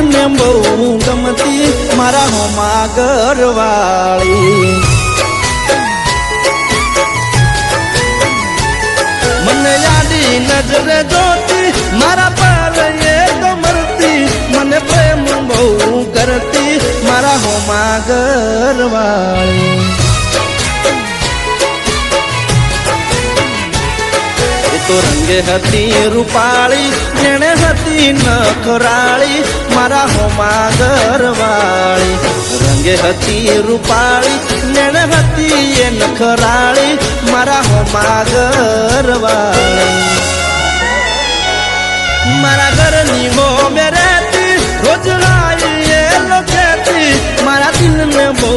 દિલને બહુ ગમતી મારા હોમા ઘરવાળી. મને યાદી નજરે જોતી, મારા પર એ તો મરતી. મને પ્રેમ બહુ કરતી, મારા હોમા ઘરવાળી. તો રંગે હતી રૂપાળી, જેણે હતી નખરાળી, મારા હોમા ઘરવાળી. રંગે હતી રૂપાળી, જેણે હતી એ નખરાળી, મારા હોમા ઘરવાળી. મારા ઘરની હો મે રહેતી રોજ લાઈ એ લોકેતી મારા દિલને બહુ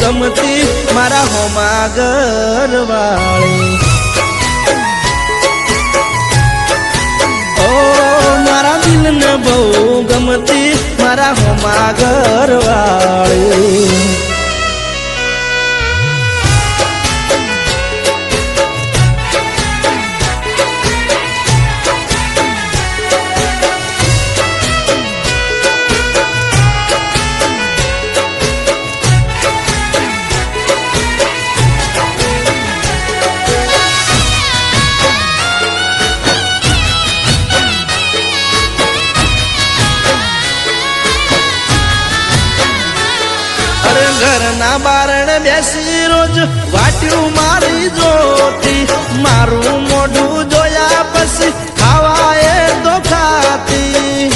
ગમતી, મારા હોમા ઘરવાળી. બહુ ગમતી મારા હોમા ઘરવાળી. ઘરના બારણ બેસી રોજ વાટ્યું મારી જોતી, મારું મોઢું જોયા પછી ખાવાએ તો ખાતી.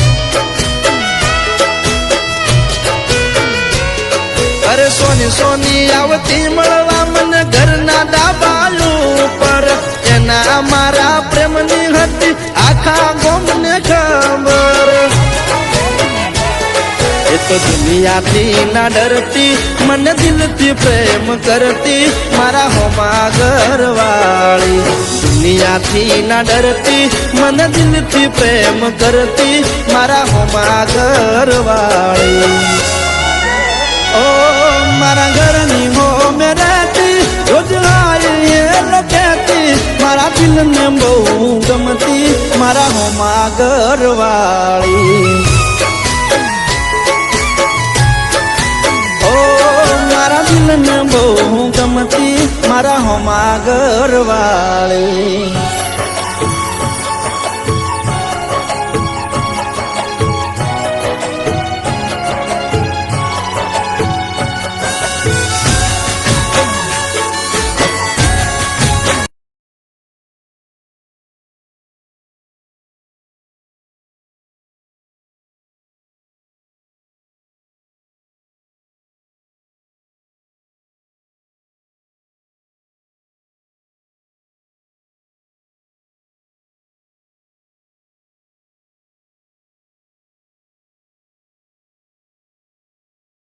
અરે સોની સોની આવતી મળવા મને ઘરના ડાબાયું પર. એના મારા પ્રેમની હતી આખા ગોમને ખબર તો દુનિયાથી ના ડરતી, મને દિલથી પ્રેમ કરતી, મારા હોમા ઘરવાળી. દુનિયાથી ના ડરતી, મને દિલથી પ્રેમ કરતી, મારા હોમા ઘરવાળી. ઓ મારા ઘરની હો મે રહેતી, રોજ લાઈ કહેતી, મારા દિલને બહુ ગમતી, મારા હોમા ઘરવાળી. મારા બહુ ગમતી મારા હોમા ઘરવાળી